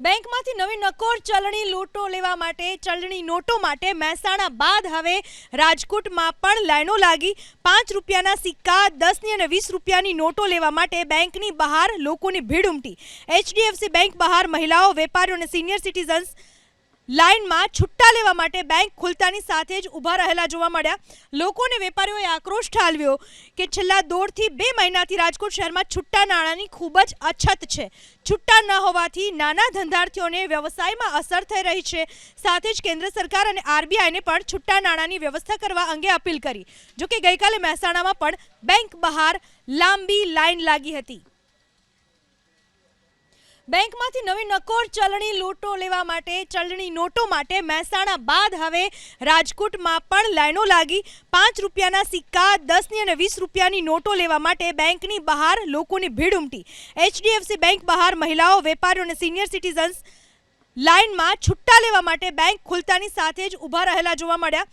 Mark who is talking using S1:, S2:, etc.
S1: બેંકમાંથી નવી નકોર ચલણી લોટો લેવા માટે, ચલણી નોટો માટે મહેસાણા બાદ હવે રાજકોટમાં પણ લાઈનો લાગી. પાંચ રૂપિયાના સિક્કા, દસની અને વીસ રૂપિયાની નોટો લેવા માટે બેંકની બહાર લોકોની ભીડ ઉમટી. એચડીએફસી બેંક બહાર મહિલાઓ, વેપારીઓ અને સિનિયર સિટીઝન્સ લાઇનમાં છુટ્ટા લેવા માટે બેંક ખુલતાની સાથે જ ઊભા રહેલા જોવા મળ્યા. લોકોને વેપારીઓએ આક્રોશ ઠાલવ્યો કે છેલ્લા દોઢથી બે મહિનાથી રાજકોટ શહેરમાં છુટ્ટા નાણાંની ખૂબ જ અછત છે. છુટ્ટા ન હોવાથી નાના ધંધાર્થીઓને વ્યવસાયમાં અસર થઈ રહી છે. સાથે જ કેન્દ્ર સરકાર અને આરબીઆઈને પણ છુટ્ટા નાણાંની વ્યવસ્થા કરવા અંગે અપીલ કરી. જોકે ગઈકાલે મહેસાણામાં પણ બેંક બહાર લાંબી લાઈન લાગી હતી. બેંકમાંથી નવી નકોર ચલણી લોટો લેવા માટે, ચલણી નોટો માટે મહેસાણા બાદ હવે રાજકોટમાં પણ લાઈનો લાગી. પાંચ રૂપિયાના સિક્કા, દસની અને વીસ રૂપિયાની નોટો લેવા માટે બેંકની બહાર લોકોની ભીડ ઉમટી. એચડીએફસી બેંક બહાર મહિલાઓ, વેપારીઓ અને સિનિયર સિટીઝન્સ લાઇનમાં છુટ્ટા લેવા માટે બેંક ખુલતાની સાથે જ ઊભા રહેલા જોવા મળ્યા.